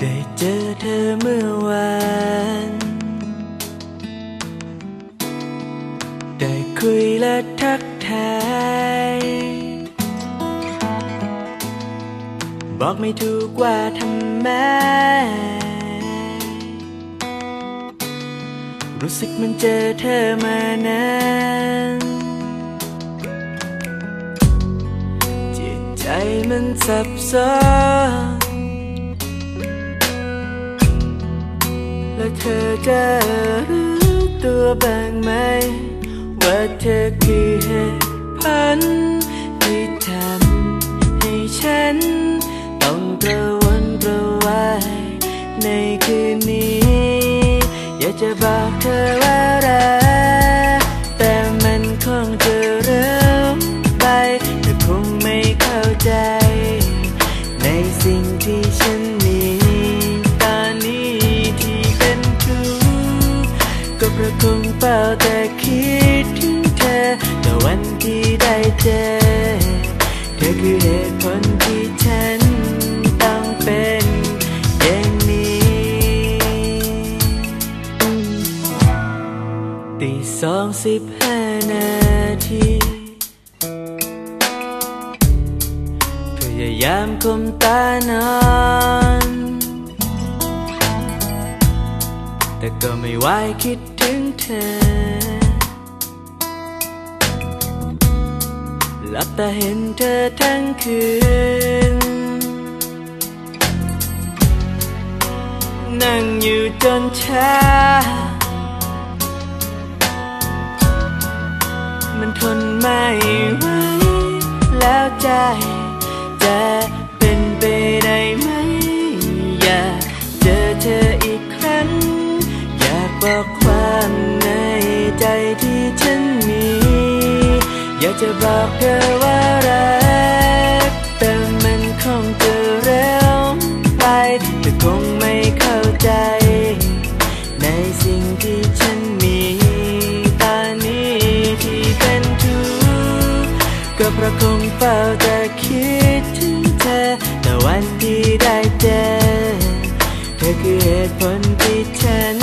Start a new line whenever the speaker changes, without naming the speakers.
ได้เจอเธอเมื่อวาน ได้คุยและทักทาย บอกไม่ถูกว่าทำไม รู้สึกมันเจอเธอมานานจิตใจมันสับสน และเธอจะรู้ตัวบ้างไหม ว่าเธอคือเหตุผลที่ทำให้ฉัน ต้องกระวนกระวายในคืนนี้ อยากจะบอกเธอว่ารักแต่มันคงจะเร็วไปเธอคงไม่เข้าใจ ในสิ่งที่ฉัน เจอ เธอคือเหตุผลที่ฉันต้องเป็นอย่างนี้ ตีสองสิบห้านาทีพยายามคมตานอนแต่ก็ไม่ไหวคิดถึงเธอ หลับตาเห็นเธอทั้งคืน นั่งอยู่จนเช้า มันทนไม่ไหวแล้วใจ จะเป็นไปได้ไหม อยากเจอเธออีกครั้ง อยากบอกความในใจ อยากจะบอกเธอว่ารักแต่มันคงจะเร็วไปเธอคงไม่เข้าใจ ในสิ่งที่ฉันมีตอนนี้ที่เป็นทุกข์ก็เพราะคงเฝ้าแต่คิดถึงเธอแต่วันที่ได้เจอ เธอคือเหตุผลที่ฉัน